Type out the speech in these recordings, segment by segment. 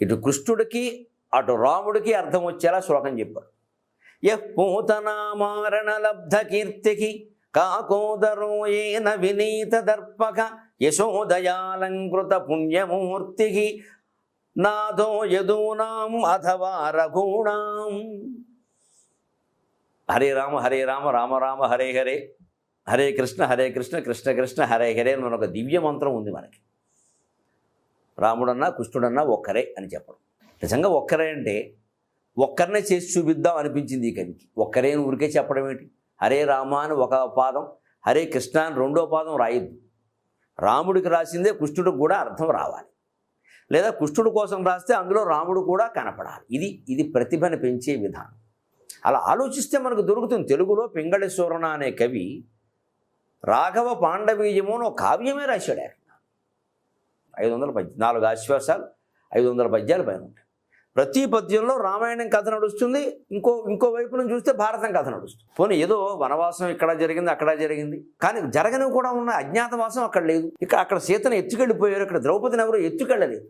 ఇటు కృష్ణుడికి అటు రాముడికి అర్థం వచ్చేలా శ్లోకం చెప్పాడు. యః లబ్ధ కీర్తికి కాకోదరో ఏన వినీత దర్పక యశోదయాలంకృత పుణ్యమూర్తికి నాదో యదూనాం అథవా రఘూణాం. హరే రామ హరే రామ రామ రామ హరే హరే. హరే కృష్ణ హరే కృష్ణ కృష్ణ కృష్ణ హరే హరే అని ఒక దివ్య మంత్రం ఉంది మనకి. రాముడన్నా కృష్ణుడన్నా ఒక్కరే అని చెప్పడం. నిజంగా ఒక్కరే అంటే ఒక్కరినే చేసి చూపిద్దాం అనిపించింది ఈ కవికి. ఒక్కరే ఊరికే చెప్పడం ఏంటి? హరే రామ అని ఒక పాదం హరే కృష్ణ అని రెండో పాదం రాయొద్దు. రాముడికి రాసిందే కృష్ణుడికి కూడా అర్థం రావాలి. లేదా కృష్ణుడి కోసం రాస్తే అందులో రాముడు కూడా కనపడాలి. ఇది ఇది ప్రతిభను పెంచే విధానం. అలా ఆలోచిస్తే మనకు దొరుకుతుంది. తెలుగులో పింగళేశ్వరణ అనే కవి రాఘవ పాండవీయము అని ఒక కావ్యమే రాశాడు ఐదు వందల పద్య నాలుగు ఆశ్వాసాలు ఐదు వందల పద్యాలు పైన ఉంటాయి. ప్రతి పద్యంలో రామాయణం కథ నడుస్తుంది ఇంకో ఇంకో వైపు నుంచి చూస్తే భారతం కథ నడుస్తుంది. పోనీ ఏదో వనవాసం ఇక్కడ జరిగింది అక్కడ జరిగింది. కానీ జరగనివి కూడా ఉన్న అజ్ఞాతవాసం అక్కడ లేదు. ఇక్కడ అక్కడ సీతను ఎత్తుకెళ్ళిపోయారు ఇక్కడ ద్రౌపదిని ఎవరు ఎత్తుకెళ్ళలేదు.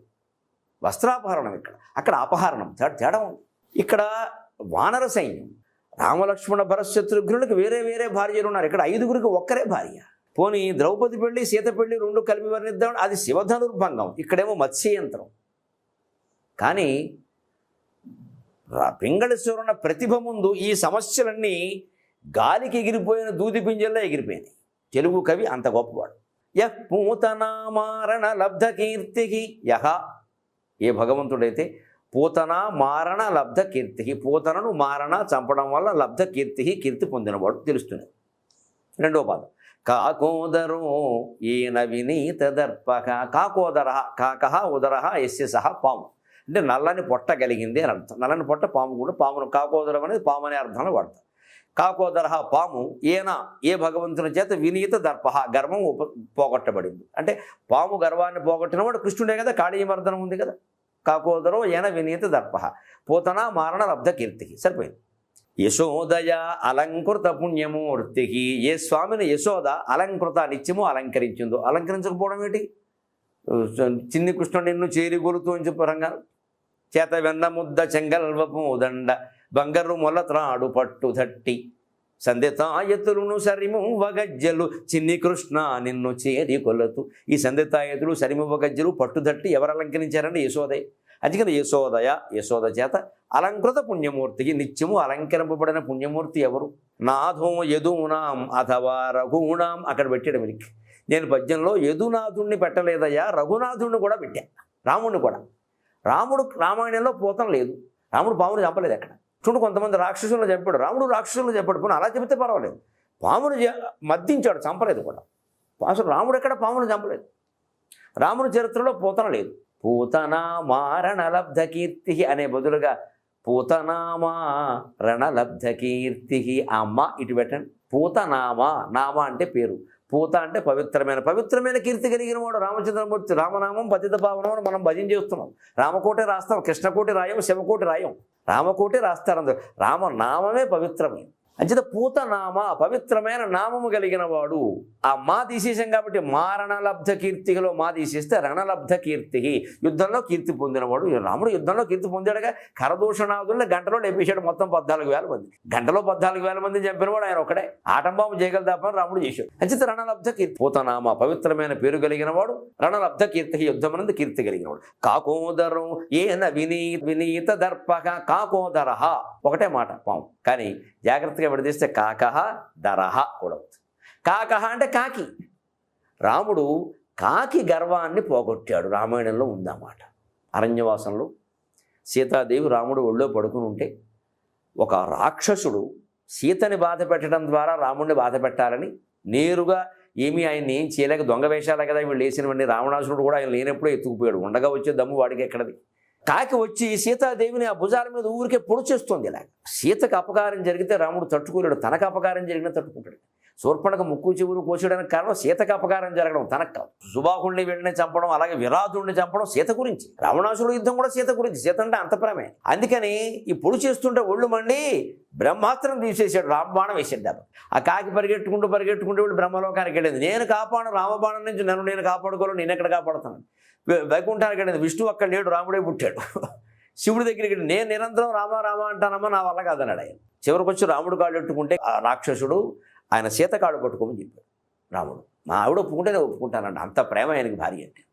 వస్త్రాపహరణం ఇక్కడ అక్కడ అపహరణం తేడా ఉంది. ఇక్కడ వానర సైన్యం రామలక్ష్మణ భరత్ శత్రుఘ్నులకు వేరే వేరే భార్యలు ఉన్నారు. ఇక్కడ ఐదుగురికి ఒక్కరే భార్య. పోనీ ద్రౌపది పెళ్ళి సీత పెళ్ళి రెండు కలిపి వర్ణిద్దాం అది శివధనుర్భంగం. ఇక్కడేమో మత్స్యయంత్రం. కానీ రా- పింగళేశ్వరున్న ప్రతిభ ముందు ఈ సమస్యలన్నీ గాలికి ఎగిరిపోయిన దూది పింజల్లో ఎగిరిపోయినాయి. తెలుగు కవి అంత గొప్పవాడు. యః పూతనామారణ లబ్ధ కీర్తికి యహ ఏ భగవంతుడైతే పూతన మారణ లబ్ధ కీర్తికి పూతనను మారణ చంపడం వల్ల లబ్ధ కీర్తికి కీర్తి పొందినవాడు తెలుస్తున్నది రెండో పాదం. కాకోదరో ఈన వినీత దర్పక కాకోదర కాక ఉదర ఎస్య సహ పాము. అంటే నల్లని పొట్ట కలిగింది అని అర్థం. నల్లని పొట్ట పాము కూడా పామును కాకోదరం అనేది పాము అనే అర్థంలో వాడతాం కాకోదర పాము ఏన ఏ భగవంతుని చేత వినీత దర్పహ గర్వం ఉప పోగొట్టబడింది. అంటే పాము గర్వాన్ని పోగొట్టినవాడు కృష్ణుడే కదా కాళీమర్దనం ఉంది కదా. కాకోదరో ఏన వినీత దర్పహ పోతనా మారణ లబ్ధ కీర్తికి. సరిపోయింది. యశోదయ అలంకృత పుణ్యమూర్తికి ఏ స్వామిని యశోద అలంకృత నిత్యము అలంకరించిందో. అలంకరించకపోవడం ఏంటి? చిన్ని కృష్ణుడు నిన్ను చేరిగొలుతూ అని చెప్పు రంగారు. చేత వెన్న ముద్ద చెంగల్వపు ఉదండ బంగారు మొలత్రాడు పట్టు తట్టి సంధితాయతులను సరిమువ గజ్జలు చిన్ని కృష్ణ నిన్ను చేరి కొలతు ఈ సంధితాయతులు సరిమువ గజ్జలు పట్టుదట్టి ఎవరు అలంకరించారండి? యశోదయ్. అందుకని యశోదయ యశోద చేత అలంకృత పుణ్యమూర్తికి నిత్యము అలంకరింపబడిన పుణ్యమూర్తి ఎవరు? నాథం యదునాం అథవా రఘుణాం అక్కడ పెట్టాడు వీరికి. నేను పద్యంలో యదునాథుణ్ణి పెట్టలేదయ్యా రఘునాథుణ్ణి కూడా పెట్టా రాముడిని కూడా. రాముడు రామాయణంలో పోతం లేదు రాముడు పాముని చంపలేదు అక్కడ చూడు కొంతమంది రాక్షసులను చంపాడు రాముడు రాక్షసులను చంపాడు పోనీ అలా చెబితే పర్వాలేదు. పామును మద్దించాడు చంపలేదు కూడా. అసలు రాముడు ఎక్కడ పామును చంపలేదు? రాముని చరిత్రలో పోతన లేదు. పూతనా మారణలబ్ధ కీర్తి అనే బదులుగా పూతనామా రణలబ్ధ కీర్తి అమ్మ ఇటు పెట్టండి. పూతనామా నామ అంటే పేరు. పూత అంటే పవిత్రమైన పవిత్రమైన కీర్తి కలిగిన వాడు. రామచంద్రమూర్తి రామనామం పతిత పావనం అని మనం భజన చేస్తున్నాం. రామకోటి రాస్తాం కృష్ణకోటి రాయం శివకోటి రాయం. రామకోటి రాస్తారు అందరు రామనామమే పవిత్రమైంది. అంచేత పూతనామ పవిత్రమైన నామము కలిగిన వాడు ఆ మా తీసేసాం కాబట్టి మారణలబ్ధ కీర్తిలో మా తీసేస్తే రణలబ్ధ కీర్తి యుద్ధంలో కీర్తి పొందినవాడు. రాముడు యుద్ధంలో కీర్తి పొందాడుగా కరదూషణాదుల్ని గంటలో లేపేశాడు మొత్తం పద్నాలుగు వేల మంది. గంటలో పద్నాలుగు వేల మంది చంపినవాడు ఆయన ఒకడే ఆటంబాబు చేయగలదాపని రాముడు చేశాడు. అంచేత రణలబ్ధ కీర్తి పూతనామ పవిత్రమైన పేరు కలిగిన వాడు రణలబ్ధ కీర్తి యుద్ధమనందు కీర్తి కలిగిన వాడు కాకోదరం ఏన వినీత వినీత దర్పక కాకోదర ఒకటే మాట పాము. కానీ జాగ్రత్తగా విడదీస్తే కాకహ దరహ కూడా అవుతుంది. కాకహ అంటే కాకి. రాముడు కాకి గర్వాన్ని పోగొట్టాడు రామాయణంలో ఉందన్నమాట. అరణ్యవాసంలో సీతాదేవి రాముడు ఒళ్ళో పడుకుని ఉంటే ఒక రాక్షసుడు సీతని బాధ పెట్టడం ద్వారా రాముడిని బాధ పెట్టాలని నేరుగా ఏమీ ఆయన్ని ఏం చేయలేక దొంగ వేషాలే కదా వీళ్ళు వేసినవన్నీ రావణాసురుడు కూడా ఆయన లేనప్పుడే ఎత్తుకుపోయాడు. ఉండగా వచ్చే దమ్ము వాడికి ఎక్కడది? కాకి వచ్చి సీతాదేవిని ఆ భుజాల మీద ఊరికే పొడిచేస్తుంది ఇలాగ. సీతకు అపకారం జరిగితే రాముడు తట్టుకోలేడు తనకు అపకారం జరిగినా తట్టుకుంటాడు. శూర్పణకు ముక్కు చెవులు కోసేయడానికి కారణం సీతకు అపకారం జరగడం తనకు కాదు. సుబాహుణ్ణి వెళ్ళిన చంపడం అలాగే విరాధుడిని చంపడం సీత గురించి. రావణాసుడు యుద్ధం కూడా సీత గురించి. సీత అంటే అంత అందుకని ఈ పొడి చేస్తుంటే ఒళ్ళు మండి బ్రహ్మాస్త్రం తీసేసాడు రామబాణం వేసాడు దెబ్బ ఆ కాకి పరిగెట్టుకుంటూ పరిగెట్టుకుంటూ వీళ్ళు బ్రహ్మలోకానికి వెళ్ళింది. నేను కాపాడు రామబాణం నుంచి నన్ను నేను కాపాడుకోవాలి నేను ఎక్కడ కాపాడుతాను వైకుంఠానికి వెళ్ళింది. విష్ణు అక్కడ లేడు రాముడే పుట్టాడు. శివుడి దగ్గరికి వెళ్ళి నేను నిరంతరం రామ రామ అంటానమ్మా నా వల్ల కాదన్నాడు ఆయన. చివరికి వచ్చి రాముడు కాళ్ళు పెట్టుకుంటే ఆ రాక్షసుడు ఆయన సీత కాళ్ళు పట్టుకోమని చెప్పాడు రాముడు. మా ఆవిడ ఒప్పుకుంటే ఒప్పుకుంటానండి అంత ప్రేమ ఆయనకి భార్య అంటే.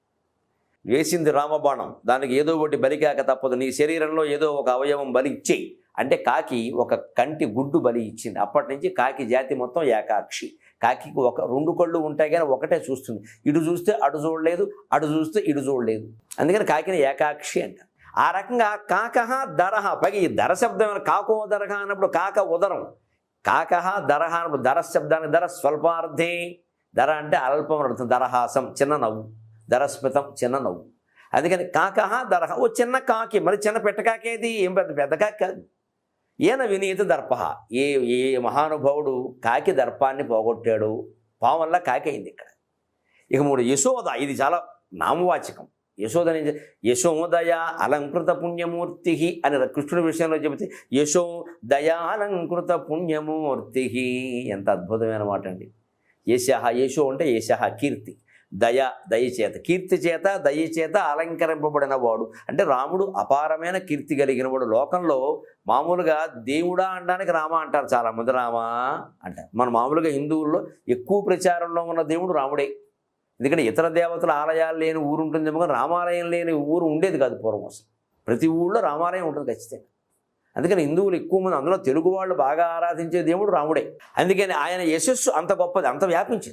వేసింది రామబాణం. దానికి ఏదో ఒకటి బలికాక తప్పదు. నీ శరీరంలో ఏదో ఒక అవయవం బలి ఇచ్చేయి అంటే కాకి ఒక కంటి గుడ్డు బలి ఇచ్చింది. అప్పటి నుంచి కాకి జాతి మొత్తం ఏకాక్షి. కాకికి ఒక రెండు కళ్ళు ఉంటాయి కానీ ఒకటే చూస్తుంది. ఇటు చూస్తే అటు చూడలేదు అటు చూస్తే ఇటు చూడలేదు. అందుకని కాకిని ఏకాక్షి అంట. ఆ రకంగా కాకహ దరహ. పైగా ఈ దర శబ్దం కాకో దరహ అన్నప్పుడు కాక ఉదరం. కాకహ దరహ అన్నప్పుడు దర శబ్దానికి ధర స్వల్పార్థే. ధర అంటే అల్పం అర్థం. దరహాసం చిన్న నవ్వు. దరస్మితం చిన్న నవ్వు. అందుకని కాకహ దరహ. ఓ చిన్న కాకి. మరి చిన్న పెట్టకాకేది ఏం పెద్ద పెద్ద కాకి కాదు. ఈయన వినీత దర్ప. ఏ ఏ మహానుభావుడు కాకి దర్పాన్ని పోగొట్టాడు? పాము వల్ల కాకి అయింది ఇక్కడ. ఇక మూడు యశోద ఇది చాలా నామవాచకం. యశోదని యశోదయ అలంకృత పుణ్యమూర్తి అని కృష్ణుడి విషయంలో చెబితే యశోదయాలంకృత పుణ్యమూర్తి ఎంత అద్భుతమైన మాట అండి యశ యశో అంటే యశ కీర్తి. దయ దయచేత కీర్తి చేత దయ చేత అలంకరింపబడిన వాడు. అంటే రాముడు అపారమైన కీర్తి కలిగిన వాడు. లోకంలో మామూలుగా దేవుడా అనడానికి రామ అంటారు చాలా మంది రామ అంటారు. మన మామూలుగా హిందువుల్లో ఎక్కువ ప్రచారంలో ఉన్న దేవుడు రాముడే. ఎందుకంటే ఇతర దేవతల ఆలయాలు లేని ఊరు ఉంటుందేమో కానీ రామాలయం లేని ఊరు ఉండేది కాదు పూర్వం అసలు. ప్రతి ఊళ్ళో రామాలయం ఉంటుంది ఖచ్చితంగా. అందుకని హిందువులు ఎక్కువ మంది అందులో తెలుగు వాళ్ళు బాగా ఆరాధించే దేవుడు రాముడే. అందుకని ఆయన యశస్సు అంత గొప్పది అంత వ్యాపించింది.